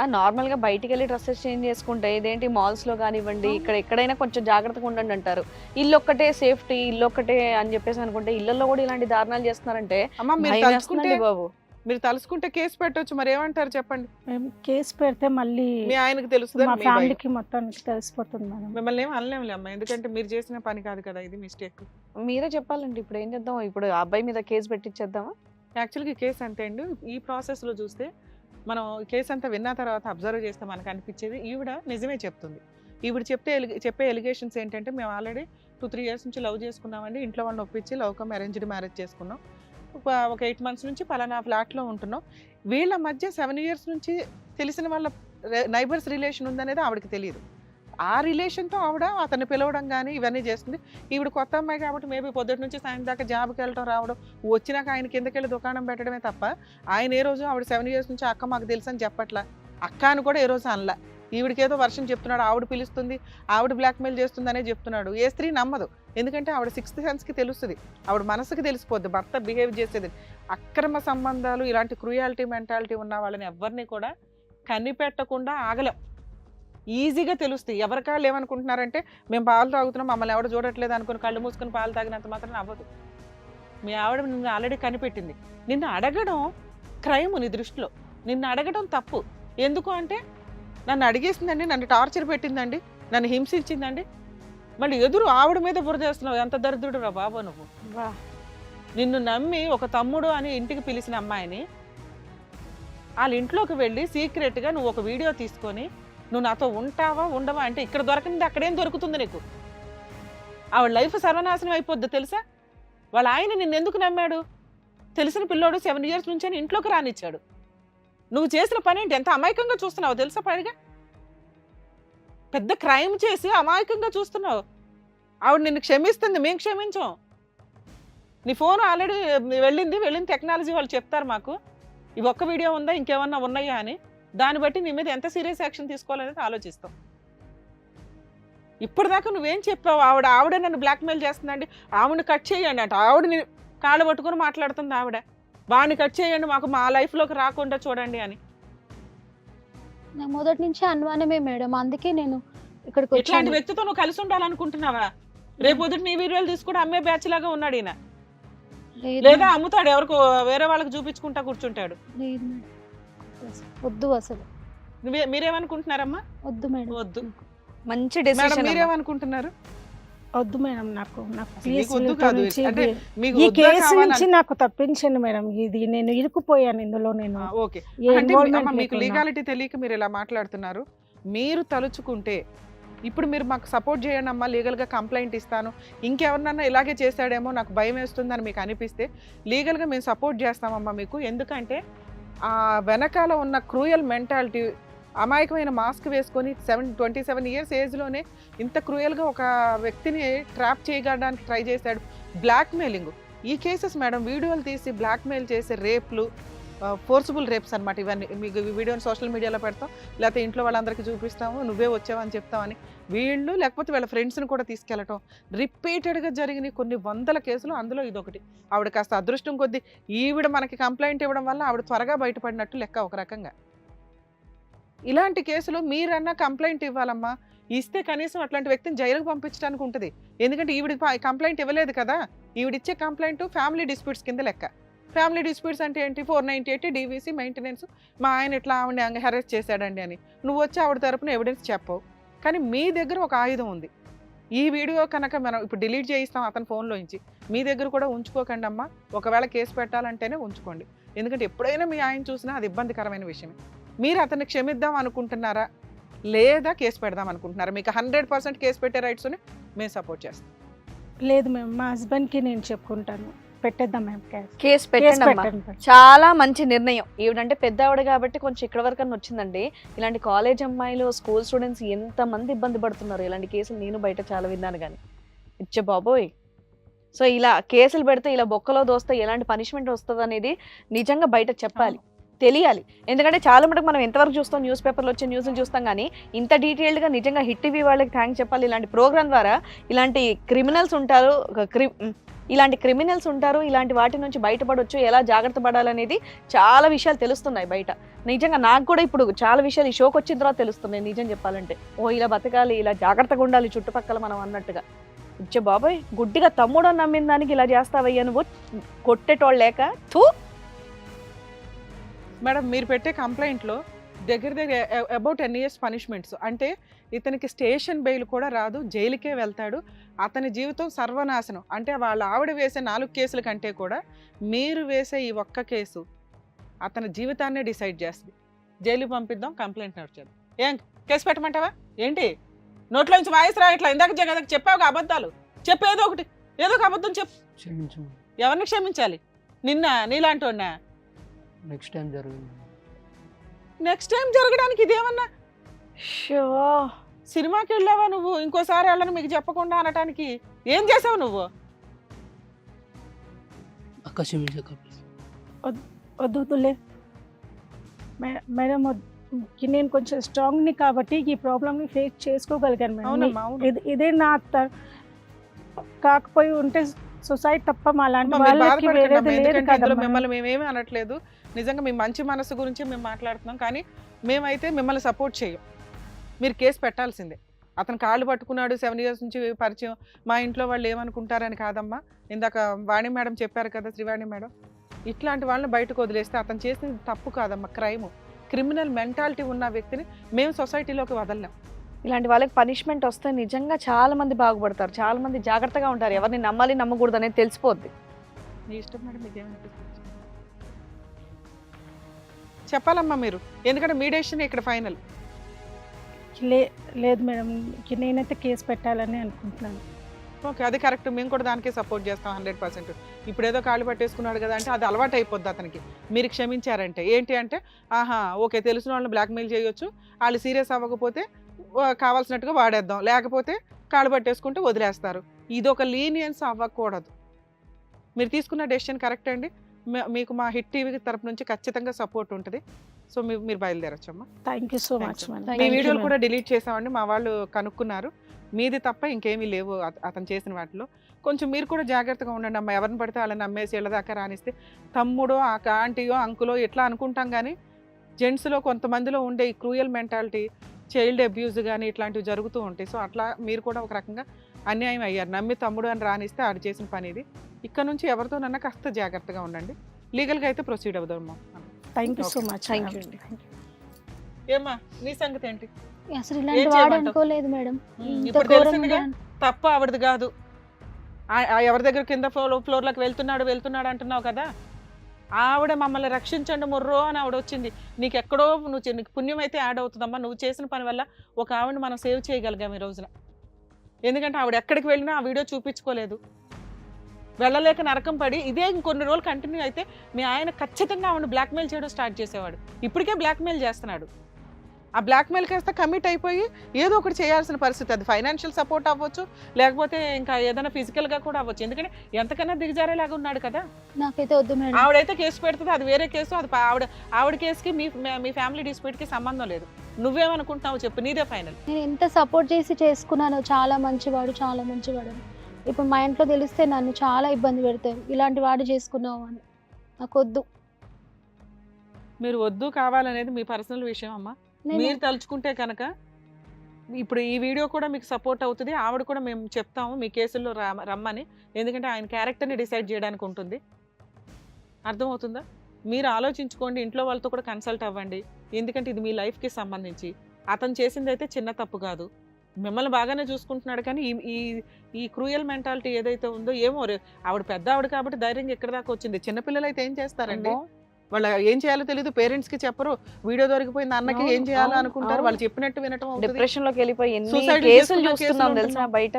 ఆ నార్మల్గా బయటికి వెళ్ళి డ్రెస్సెస్ చేంజ్ చేసుకుంటే ఇదేంటి మాల్స్లో కానివ్వండి ఇక్కడ ఎక్కడైనా కొంచెం జాగ్రత్తగా ఉండండి అంటారు. ఇల్లు ఒక్కటే సేఫ్టీ ఇల్లు ఒక్కటే అని చెప్పేసి అనుకుంటే ఇళ్ళలో కూడా ఇలాంటి దారుణాలు చేస్తున్నారంటే బాబు. మీరు తలుచుకుంటే కేసు పెట్టొచ్చు మరి ఏమంటారు చెప్పండి? మేము కేసు పెడితే మళ్ళీ మీ ఆయనకు తెలుస్తుంది మా ఫ్యామిలీకి మొత్తానికి తెలిసిపోతుంది మేడం. మిమ్మల్ని ఏం అనలేములే అమ్మా ఎందుకంటే మీరు చేసిన పని కాదు కదా ఇది మిస్టేక్. మీరే చెప్పాలండి ఇప్పుడు ఏం చేద్దాం? ఇప్పుడు ఆ అబ్బాయి మీద కేసు పెట్టించేద్దామా యాక్చువల్గా కేసు అంతే అండి. ఈ ప్రాసెస్లో చూస్తే మనం కేసు అంతా విన్న తర్వాత అబ్జర్వ్ చేస్తే మనకు అనిపించేది ఈవిడ నిజమే చెప్తుంది. ఈవిడ చెప్తే ఎలి- చెప్పే ఎలిగేషన్స్ ఏంటంటే మేము ఆల్రెడీ టూ త్రీ ఇయర్స్ నుంచి లవ్ చేసుకున్నామండి. ఇంట్లో వాళ్ళని ఒప్పించి లవ్ కమ్ అరేంజ్డ్ మ్యారేజ్ చేసుకున్నాం. ఒక- ఒక ఎయిట్ మంత్స్ నుంచి పలానా ఫ్లాట్లో ఉంటున్నాం. వీళ్ళ మధ్య సెవెన్ ఇయర్స్ నుంచి తెలిసిన వాళ్ళ నైబర్స్ రిలేషన్ ఉందనేది ఆవిడకి తెలియదు. ఆ రిలేషన్తో ఆవిడ అతన్ని పిలవడం కానీ ఇవన్నీ చేస్తుంది. ఈవిడ కొత్త అమ్మాయి కాబట్టి మేబీ పొద్దుటి నుంచి సాయంత్రం దాకా జాబ్కి వెళ్ళటం రావడం వచ్చినాక ఆయన కిందకెళ్ళి దుకాణం పెట్టడమే తప్ప ఆయన ఏ రోజు ఆవిడ సెవెన్ ఇయర్స్ నుంచి అక్క మాకు తెలుసు అని చెప్పట్లా. అక్క అని కూడా ఏ రోజు అనలా. ఈవిడికేదో వర్షం చెప్తున్నాడు ఆవిడ పిలుస్తుంది ఆవిడ బ్లాక్మెయిల్ చేస్తుందనే చెప్తున్నాడు. ఏ స్త్రీ నమ్మదు. ఎందుకంటే ఆవిడ సిక్స్త్ సెన్స్కి తెలుస్తుంది. ఆవిడ మనసుకి తెలిసిపోద్ది భర్త బిహేవ్ చేసేది. అక్రమ సంబంధాలు ఇలాంటి క్రూయాలిటీ మెంటాలిటీ ఉన్న వాళ్ళని ఎవరిని కూడా కనిపెట్టకుండా ఆగలేం. ఈజీగా తెలుస్తాయి. ఎవరి కాళ్ళు ఏమనుకుంటున్నారంటే మేము పాలు తాగుతున్నాం మమ్మల్ని ఎవడు చూడట్లేదు అనుకుని కళ్ళు మూసుకుని పాలు తాగినంత మాత్రం అవ్వదు. మీ ఆవిడ నిన్ను ఆల్రెడీ కనిపెట్టింది. నిన్ను అడగడం క్రైమ్ నీ దృష్టిలో. నిన్ను అడగడం తప్పు. ఎందుకు అంటే నన్ను అడిగేసిందండి నన్ను టార్చర్ పెట్టిందండి నన్ను హింసించిందండి. మళ్ళీ ఎదురు ఆవిడ మీద బురదేస్తున్నావు ఎంత దరిద్రుడు రా బాబా నువ్వు. నిన్ను నమ్మి ఒక తమ్ముడు అని ఇంటికి పిలిచిన అమ్మాయిని వాళ్ళ ఇంట్లోకి వెళ్ళి సీక్రెట్గా నువ్వు ఒక వీడియో తీసుకొని నువ్వు నాతో ఉంటావా ఉండవా? అంటే ఇక్కడ దొరకనిది అక్కడేం దొరుకుతుంది నీకు? ఆవిడ లైఫ్ సర్వనాశనం అయిపోద్ది తెలుసా? వాళ్ళ ఆయన నిన్ను ఎందుకు నమ్మాడు? తెలిసిన పిల్లోడు సెవెన్ ఇయర్స్ నుంచి అని ఇంట్లోకి రానిచ్చాడు. నువ్వు చేసిన పని ఏంటి? ఎంత అమాయకంగా చూస్తున్నావు తెలుసా పడిగా పెద్ద క్రైమ్ చేసి అమాయకంగా చూస్తున్నావు. ఆవిడ నిన్ను క్షమిస్తుంది మేము క్షమించాం. నీ ఫోన్ ఆల్రెడీ వెళ్ళింది వెళ్ళిన టెక్నాలజీ వాళ్ళు చెప్తారు మాకు. ఇవి ఒక్క వీడియో ఉందా ఇంకేమన్నా ఉన్నాయా అని. దాన్ని బట్టి నీ మీద ఎంత సీరియస్ యాక్షన్ తీసుకోవాలనేది ఆలోచిస్తాం. ఇప్పటిదాకా నువ్వేం చెప్పావు? ఆవిడ ఆవిడ నన్ను బ్లాక్మెయిల్ చేస్తుందండి. ఆవిడని కట్ చేయండి అంట. ఆవిడని కాళ్ళు పట్టుకొని మాట్లాడుతుంది ఆవిడ. వాడిని కట్ చేయండి మాకు మా లైఫ్లోకి రాకుండా చూడండి అని. మొదటి నుంచి అనుమానమే మేడం. అందుకే నేను ఇక్కడికి ఇట్లాంటి వ్యక్తితో నువ్వు కలిసి ఉండాలనుకుంటున్నావా? రేపు పొద్దుట నీ వీడియోలు తీసుకుంటే అమ్మే బ్యాచ్ లాగా ఉన్నాడు ఈయన. లేదు. అమ్ముతాడు. ఎవరికో వేరే వాళ్ళకి చూపించుకుంటా కూర్చుంటాడు. లేదు మేడం. వద్దు అసలు. నువ్వే మీరేమనుకుంటున్నారమ్మా? వద్దు మేడం. వద్దు. మంచి డెసిషన్ మీరేమనుకుంటున్నారు? వద్దు మేడం నాకు నాకు ప్లీజ్ వద్దు ఇక్కడ కాదు. నుంచి అంటే ఇది- మీకు ఈ కేసు? నుంచి నాకు తప్పించండి మేడం. ఇది నేను ఇరుకుపోయాను ఇందులో నేను. ఓకే. మీకు. లీగాలిటీ తెలియక మీరు ఇలా మాట్లాడుతున్నారు. మీరు తలుచుకుంటే ఇప్పుడు మీరు మాకు సపోర్ట్ చేయండి అమ్మా లీగల్గా కంప్లైంట్ ఇస్తాను. ఇంకెవరినన్నా ఇలాగే చేశాడేమో నాకు భయం వేస్తుందని మీకు అనిపిస్తే లీగల్గా మేము సపోర్ట్ చేస్తామమ్మా మీకు. ఎందుకంటే ఆ వెనకాల ఉన్న క్రూయల్ మెంటాలిటీ అమాయకమైన మాస్క్ వేసుకొని సెవెన్ ట్వంటీ సెవెన్ ఇయర్స్ ఏజ్లోనే ఇంత క్రూయల్గా ఒక వ్యక్తిని ట్రాప్ చేయడానికి ట్రై చేశాడు. బ్లాక్మెయిలింగ్. ఈ కేసెస్ మేడం వీడియోలు తీసి బ్లాక్మెయిల్ చేసే రేప్లు ఫోర్సిబుల్ రేప్స్ అనమాట ఇవన్నీ మీకు వీడియోని సోషల్ మీడియాలో పెడతాం. లేకపోతే ఇంట్లో వాళ్ళందరికీ చూపిస్తాము. నువ్వే వచ్చావని చెప్తామని వీళ్ళు లేకపోతే వాళ్ళ ఫ్రెండ్స్ని కూడా తీసుకెళ్ళటం. రిపీటెడ్గా జరిగిన కొన్ని వందల కేసులు. అందులో ఇదొకటి. ఆవిడ కాస్త అదృష్టం కొద్దీ ఈవిడ మనకి కంప్లైంట్ ఇవ్వడం వల్ల ఆవిడ త్వరగా బయటపడినట్టు లెక్క ఒక రకంగా. ఇలాంటి కేసులు మీరన్నా కంప్లైంట్ ఇవ్వాలమ్మా. ఇస్తే కనీసం అట్లాంటి వ్యక్తిని జైలుకు పంపించడానికి ఉంటుంది. ఎందుకంటే ఈవిడ కంప్లైంట్ ఇవ్వలేదు కదా. ఈవిడిచ్చే కంప్లైంట్ ఫ్యామిలీ డిస్ప్యూట్స్ కింద లెక్క. ఫ్యామిలీ డిస్ప్యూట్స్ అంటే ఏంటి? Four ninety eight DVC maintenance మా ఆయన ఇట్లా ఆవిడ అంగ హెరెస్ట్ చేశాడండి అని. నువ్వు వచ్చి ఆవిడ తరపున ఎవిడెన్స్ చెప్పవు. కానీ మీ దగ్గర ఒక ఆయుధం ఉంది. ఈ వీడియో కనుక మనం ఇప్పుడు డిలీట్ చేయిస్తాం అతని ఫోన్లో నుంచి మీ దగ్గర కూడా ఉంచుకోకండి అమ్మా. ఒకవేళ కేసు పెట్టాలంటేనే ఉంచుకోండి. ఎందుకంటే ఎప్పుడైనా మీ ఆయన చూసినా అది ఇబ్బందికరమైన విషయమే. మీరు అతన్ని క్షమిద్దాం అనుకుంటున్నారా? లేదా కేసు పెడదాం అనుకుంటున్నారా? మీకు హండ్రెడ్ పర్సెంట్ కేసు పెట్టే రైట్స్ని మేము సపోర్ట్ చేస్తాం. లేదు మేము మా హస్బెండ్కి నేను చెప్పుకుంటాను. పెట్టేద్దాం మేము కేసు. పెట్టండి అమ్మా. పెట్టండి మేడం. చాలా మంచి నిర్ణయం. ఈవిడంటే పెద్ద ఆవిడ కాబట్టి కొంచెం ఇక్కడ వరకు అని వచ్చిందండి. ఇలాంటి కాలేజ్ అమ్మాయిలు స్కూల్ స్టూడెంట్స్ ఎంత మంది ఇబ్బంది పడుతున్నారు? ఇలాంటి కేసులు నేను బయట చాలా విన్నాను కానీ ఇచ్చే బాబోయ్. సో ఇలా కేసులు పెడితే ఇలా బొక్కలో దోస్తే ఎలాంటి పనిష్మెంట్ వస్తుంది అనేది నిజంగా బయట చెప్పాలి. తెలియాలి. ఎందుకంటే చాలా మటుకు మనం ఎంతవరకు చూస్తాం? న్యూస్ పేపర్లో వచ్చే న్యూస్లు చూస్తాం కానీ ఇంత డీటెయిల్డ్గా నిజంగా హిట్ టీవీ వాళ్ళకి థ్యాంక్స్ చెప్పాలి. ఇలాంటి ప్రోగ్రామ్ ద్వారా ఇలాంటి క్రిమినల్స్ ఉంటారు. ఒక క్రి ఇలాంటి క్రిమినల్స్ ఉంటారు ఇలాంటి వాటి నుంచి బయటపడవచ్చు ఎలా జాగ్రత్త పడాలనేది చాలా విషయాలు తెలుస్తున్నాయి బయట. నిజంగా నాకు కూడా ఇప్పుడు చాలా విషయాలు ఈ షోకి వచ్చిన తర్వాత తెలుస్తున్నాయి నిజం చెప్పాలంటే. ఓ ఇలా బతకాలి ఇలా జాగ్రత్తగా ఉండాలి చుట్టుపక్కల మనం అన్నట్టుగా. ఇచ్చే బాబాయ్ గుడ్డిగా తమ్ముడు అని నమ్మిన దానికి ఇలా చేస్తావయ్యా నువ్వు? కొట్టేటోళ్ళు లేక? తూ మేడం మీరు పెట్టే కంప్లైంట్లో దగ్గర దగ్గర అబౌట్ టెన్ ఇయర్స్ పనిష్మెంట్స్ అంటే ఇతనికి స్టేషన్ బెయిల్ కూడా రాదు జైలుకే వెళ్తాడు. అతని జీవితం సర్వనాశనం. అంటే వాళ్ళ ఆవిడ వేసే నాలుగు కేసుల కంటే కూడా మీరు వేసే ఈ ఒక్క కేసు అతని జీవితాన్నే డిసైడ్ చేస్తుంది. జైలుకి పంపిద్దాం కంప్లైంట్ నడిచేది ఏం కేసు పెట్టమంటావా? ఏంటి? నోట్లోంచి వాయిస్ రాయట్లా ఇందాక జగదకు చెప్పావు అబద్ధాలు. చెప్పు ఏదో ఒకటి ఏదో ఒక అబద్ధం చెప్పు. క్షమించు ఎవరిని క్షమించాలి? నిన్న నీలాంటి నెక్స్ట్ టైం జరుగుతుంది. నెక్స్ట్ టైం జరగడానికి ఇదేమన్నా? షో. సినిమాకి వెళ్ళావా నువ్వు? ఇంకోసారి వెళ్ళను మీకు చెప్పకుండా అనటానికి ఏం చేసావు నువ్వు? అక్క క్షమించక వద్దు వద్దులే మే- మేడం నేను కొంచెం స్ట్రాంగ్ని కాబట్టి ఈ ప్రాబ్లమ్ని ఫేస్ చేసుకోగలిగాను మేడం. ఇది ఇదే నా త- కాకపోయి ఉంటే సొసైటీ తప్ప మా లాంటి వాళ్ళకి వేరేది లేదు కదా మిమ్మల్ని మేమేమి అనట్లేదు. నిజంగా మీ మంచి మనసు గురించి మేము మాట్లాడుతున్నాం కానీ మేమైతే మిమ్మల్ని సపోర్ట్ చేయం. మీరు కేసు పెట్టాల్సిందే. అతను కాళ్ళు పట్టుకున్నాడు సెవెన్ ఇయర్స్ నుంచి పరిచయం. మా ఇంట్లో వాళ్ళు ఏమనుకుంటారని కాదమ్మా. ఇందాక వాణి మేడం చెప్పారు కదా శ్రీవాణి మేడం. ఇట్లాంటి వాళ్ళని బయటకు వదిలేస్తే అతను చేసింది తప్పు కాదమ్మా క్రైమ్. క్రిమినల్ మెంటాలిటీ ఉన్న వ్యక్తిని మేము సొసైటీలోకి వదలలేం. ఇలాంటి వాళ్ళకి పనిష్మెంట్ వస్తే నిజంగా చాలా మంది బాగుపడతారు చాలా మంది జాగ్రత్తగా ఉంటారు. ఎవరిని నమ్మాలి నమ్మకూడదు అనేది తెలిసిపోద్ది. మీ ఇష్టం మేడం మీకేమనిపిస్తుంది? చెప్పాలమ్మా మీరు. ఎందుకంటే మీ డెసిషన్ ఇక్కడ ఫైనల్ లే లేదు మేడం నేనైతే కేసు పెట్టాలని అనుకుంటున్నాను. ఓకే అది కరెక్ట్ మేము కూడా దానికే సపోర్ట్ చేస్తాం హండ్రెడ్ పర్సెంట్ ఇప్పుడు ఏదో కాళ్ళు పట్టేసుకున్నాడు కదా అంటే అది అలవాటు అయిపోద్ది అతనికి. మీరు క్షమించారంటే. ఏంటి అంటే ఆహా ఓకే తెలిసిన వాళ్ళని బ్లాక్మెయిల్ చేయొచ్చు. వాళ్ళు సీరియస్ అవ్వకపోతే కావాల్సినట్టుగా వాడేద్దాం. లేకపోతే కాళ్ళు పట్టేసుకుంటే వదిలేస్తారు. ఇది ఒక లీనియన్స్ అవ్వకూడదు. మీరు తీసుకున్న డెసిషన్ కరెక్ట్ అండి? మీకు మా హిట్ టీవీ తరపు నుంచి ఖచ్చితంగా సపోర్ట్ ఉంటుంది. సో మీరు బయలుదేరచ్చమ్మా. థ్యాంక్ యూ సో మచ్ మీ వీడియోలు. కూడా డిలీట్ చేసామండి. మా వాళ్ళు కనుక్కున్నారు. మీది తప్ప ఇంకేమీ లేవు అత- అతను చేసిన వాటిలో. కొంచెం మీరు కూడా జాగ్రత్తగా ఉండండి అమ్మ. ఎవరిని పడితే వాళ్ళని నమ్మేసి వీళ్ళ దాకా రానిస్తే. తమ్ముడో ఆ ఆంటీయో అంకులో ఎట్లా అనుకుంటాం కానీ జెంట్స్లో కొంతమందిలో ఉండే ఈ క్రూయల్ మెంటాలిటీ చైల్డ్ అబ్యూజ్ కానీ ఇట్లాంటివి జరుగుతూ ఉంటాయి. సో అట్లా మీరు కూడా ఒక రకంగా అన్యాయం అయ్యారు. నమ్మి తమ్ముడు అని రానిస్తే ఆడు చేసిన పని ఇది. ఇక్కడ నుంచి ఎవరితోనన్నా కాస్త జాగ్రత్తగా ఉండండి. లీగల్గా అయితే ప్రొసీడ్ అవుదాం thank you so. Much you అండి. ఏమ్మా నీ సంగతి ఏంటి? అసలు ఇలాంటి వాడు? అనుకోలేదు మేడం. ఇప్పుడు తెలిసిందిగా తప్ప ఆవిడది కాదు. ఎవరి దగ్గర కింద ఫ్లోర్ ఫ్లోర్లోకి వెళ్తున్నాడు వెళ్తున్నాడు అంటున్నావు కదా? ఆవిడ మమ్మల్ని రక్షించండి ముర్రో అని ఆవిడ వచ్చింది. నీకు ఎక్కడో నువ్వు నీకు పుణ్యం అయితే యాడ్ అవుతుందమ్మా. నువ్వు చేసిన పని వల్ల ఒక ఆవిడని మనం సేవ్ చేయగలిగాం ఈ రోజున. ఎందుకంటే ఆవిడ ఎక్కడికి వెళ్ళినా ఆ వీడియో చూపించుకోలేదు. వెళ్ళలేక నరకం పడి ఇదే ఇంకొన్ని రోజులు కంటిన్యూ అయితే మీ ఆయన ఖచ్చితంగా ఆవిడ బ్లాక్మెయిల్ చేయడం స్టార్ట్ చేసేవాడు. ఇప్పటికే బ్లాక్మెయిల్ చేస్తున్నాడు. ఆ బ్లాక్మెయిల్ కాస్త కమిట్ అయిపోయి ఏదో ఒకటి చేయాల్సిన పరిస్థితి. అది ఫైనాన్షియల్ సపోర్ట్ అవ్వచ్చు లేకపోతే ఇంకా ఏదైనా physical గా కూడా అవ్వచ్చు. ఎందుకంటే ఎంతకన్నా దిగజారేలాగా ఉన్నాడు కదా. నాకైతే వద్దు మేడం. ఆవిడైతే కేసు పెడుతుంది అది వేరే కేసు అది ఆవిడ ఆవిడ కేసుకి మీ మీ ఫ్యామిలీ కి సంబంధం లేదు. నువ్వేమనుకుంటున్నావు చెప్పు నీదే ఫైనల్ నేను ఎంత సపోర్ట్ చేసి చేసుకున్నానో చాలా మంచివాడు చాలా మంచివాడు. ఇప్పుడు మా ఇంట్లో తెలిస్తే నన్ను చాలా ఇబ్బంది పెడతారు. ఇలాంటి వాడు చేసుకున్నావు అని. నాకు వద్దు మీరు వద్దు కావాలనేది మీ పర్సనల్ విషయం అమ్మా. మీరు తలుచుకుంటే కనుక ఇప్పుడు ఈ వీడియో కూడా మీకు సపోర్ట్ అవుతుంది. ఆవిడ కూడా మేము చెప్తాము మీ కేసుల్లో రమ్మని. ఎందుకంటే ఆయన క్యారెక్టర్ని డిసైడ్ చేయడానికి ఉంటుంది. అర్థమవుతుందా? మీరు ఆలోచించుకోండి. ఇంట్లో వాళ్ళతో కూడా కన్సల్ట్ అవ్వండి. ఎందుకంటే ఇది మీ లైఫ్కి సంబంధించి. అతను చేసింది అయితే చిన్న తప్పు కాదు. మిమ్మల్ని బాగానే చూసుకుంటున్నాడు కానీ ఈ ఈ ఈ క్రూయల్ మెంటాలిటీ ఏదైతే ఉందో ఏమో ఆవిడ పెద్ద ఆవిడ కాబట్టి ధైర్యంగా ఎక్కడి దాకా వచ్చింది. చిన్నపిల్లలు అయితే ఏం చేస్తారండి. వాళ్ళ ఏం చేయాలో తెలియదు పేరెంట్స్కి చెప్పరు వీడియో దొరికిపోయింది అన్నకి ఏం చేయాలో అనుకుంటారు. వాళ్ళు చెప్పినట్టు వినటం. డిప్రెషన్లోకి వెళ్ళిపోయి ఎన్ని కేసులు చూస్తున్నాం తెలుసా. బయట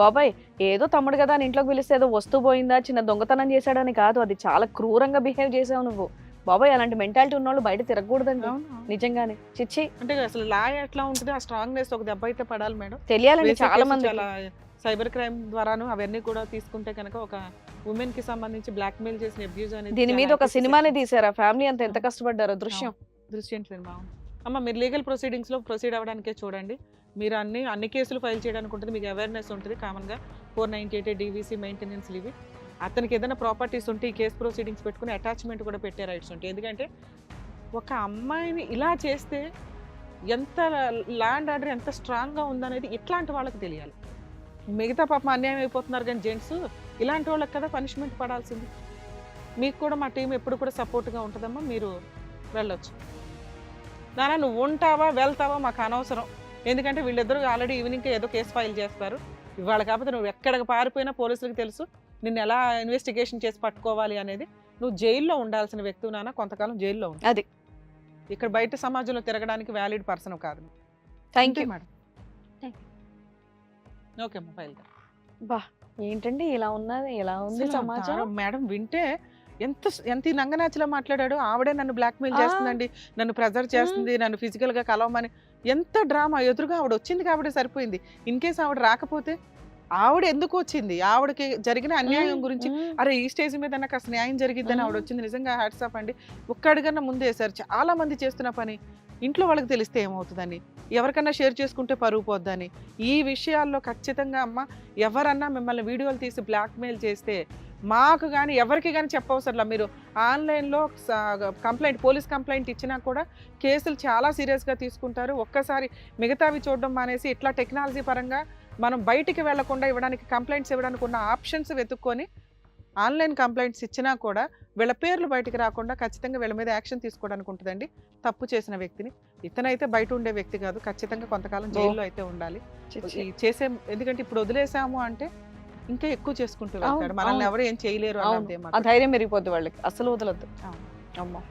బాబాయ్ ఏదో తమ్ముడు కదా అని ఇంట్లోకి పిలిస్తే ఏదో వస్తువు పోయిందా చిన్న దొంగతనం చేశాడని కాదు అది చాలా క్రూరంగా బిహేవ్ చేసావు నువ్వు బాబాయ్ అలాంటి మెంటాలిటీ ఉన్న వాళ్ళు బయట తిరగకూడదండి. నిజంగానే. చిచ్చి. అంటే అసలు లా ఎట్లా ఉంటుంది? ఆ స్ట్రాంగ్నెస్ ఒక దెబ్బ అయితే పడాలి మేడం. తెలియాలండి చాలా మంది సైబర్ క్రైమ్ ద్వారాను అవన్నీ కూడా తీసుకుంటే కనుక ఒక ఉమెన్కి సంబంధించి బ్లాక్ మెయిల్ చేసిన అబ్యూజ్ అనేది దీని మీద ఒక సినిమానే. తీసారు ఆ ఫ్యామిలీ అంత ఎంత కష్టపడ్డారో దృశ్యం. దృశ్యం సినిమా. అమ్మ మీరు లీగల్ ప్రొసీడింగ్స్లో ప్రొసీడ్ అవ్వడానికే చూడండి. మీరు అన్ని అన్ని కేసులు ఫైల్ చేయడానికి ఉంటుంది. మీకు అవేర్నెస్ ఉంటుంది. కామన్గా four ninety eight DVC maintenance ఇవి అతనికి ఏదైనా ప్రాపర్టీస్ ఉంటే ఈ కేసు ప్రొసీడింగ్స్ పెట్టుకుని అటాచ్మెంట్ కూడా పెట్టే రైట్స్ ఉంటాయి. ఎందుకంటే ఒక అమ్మాయిని ఇలా చేస్తే ఎంత ల్యాండ్ ఆర్డర్ ఎంత స్ట్రాంగ్గా ఉందనేది ఇట్లాంటి వాళ్ళకి తెలియాలి. మిగతా పాపం అన్యాయం అయిపోతున్నారు కానీ జెంట్స్ ఇలాంటి వాళ్ళకి కదా పనిష్మెంట్ పడాల్సింది. మీకు కూడా మా టీం ఎప్పుడు కూడా సపోర్ట్గా ఉంటుందమ్మా మీరు వెళ్ళొచ్చు. నానా నువ్వు ఉంటావా వెళ్తావా మాకు అనవసరం. ఎందుకంటే వీళ్ళిద్దరూ ఆల్రెడీ ఈవినింగ్ ఏదో కేసు ఫైల్ చేస్తారు. ఇవాళ కాకపోతే నువ్వు ఎక్కడికి పారిపోయినా పోలీసులకు తెలుసు. నిన్ను ఎలా ఇన్వెస్టిగేషన్ చేసి పట్టుకోవాలి అనేది నువ్వు జైల్లో ఉండాల్సిన వ్యక్తి నాన్న కొంతకాలం జైల్లో ఉంది అది. ఇక్కడ బయట సమాజంలో తిరగడానికి వ్యాలిడ్ పర్సన్ కాదు థ్యాంక్ యూ మేడం ఓకే అమ్మా బా ఏంటండి ఇలా ఉన్నది ఎలా ఉంది తార- మేడం వింటే ఎంత ఎంత ఈ నంగనాచిలా మాట్లాడాడు. ఆవిడే నన్ను బ్లాక్మెయిల్. చేస్తుందండి. నన్ను ప్రెజర్ చేస్తుంది నన్ను ఫిజికల్గా కలవమని. ఎంత డ్రామా ఎదురుగా ఆవిడ వచ్చింది కాబట్టి సరిపోయింది. ఇన్ కేస్ ఆవిడ రాకపోతే ఆవిడ ఎందుకు వచ్చింది ఆవిడకి జరిగిన అన్యాయం గురించి. అరే ఈ స్టేజ్ మీద నాకు అసలు న్యాయం జరిగిద్దని ఆవిడ. వచ్చింది నిజంగా హ్యాట్స్ ఆఫ్ అండి. ఒక్క అడుగన్నా ముందే సార్ చాలా మంది చేస్తున్న పని ఇంట్లో వాళ్ళకి తెలిస్తే ఏమవుతుందని ఎవరికన్నా షేర్ చేసుకుంటే పరుగు పోద్దని. ఈ విషయాల్లో ఖచ్చితంగా అమ్మ ఎవరన్నా మిమ్మల్ని వీడియోలు తీసి బ్లాక్మెయిల్ చేస్తే మాకు కానీ ఎవరికి కానీ చెప్పవసరంలా. మీరు ఆన్లైన్లో కంప్లైంట్ పోలీస్ కంప్లైంట్ ఇచ్చినా కూడా కేసులు చాలా సీరియస్గా తీసుకుంటారు. ఒక్కసారి మిగతావి చూడడం మానేసి ఇట్లా టెక్నాలజీ పరంగా మనం బయటికి వెళ్ళకుండా ఇవ్వడానికి కంప్లైంట్స్ ఇవ్వడానికి ఉన్న ఆప్షన్స్ వెతుక్కొని ఆన్లైన్ కంప్లైంట్స్ ఇచ్చినా కూడా వీళ్ళ పేర్లు బయటికి రాకుండా ఖచ్చితంగా వీళ్ళ మీద యాక్షన్ తీసుకోవడానికి ఉంటుందండి. తప్పు చేసిన వ్యక్తిని. ఇతనైతే బయట ఉండే వ్యక్తి కాదు. ఖచ్చితంగా కొంతకాలం జైల్లో అయితే ఉండాలి. చేసే ఎందుకంటే ఇప్పుడు వదిలేసాము అంటే ఇంకా ఎక్కువ చేసుకుంటూ వెళ్తాడు. మనల్ని. ఎవరు ఏం చేయలేరు ధైర్యం పెరిగిపోద్ది వాళ్ళకి. అసలు వదలొద్దు. అమ్మో.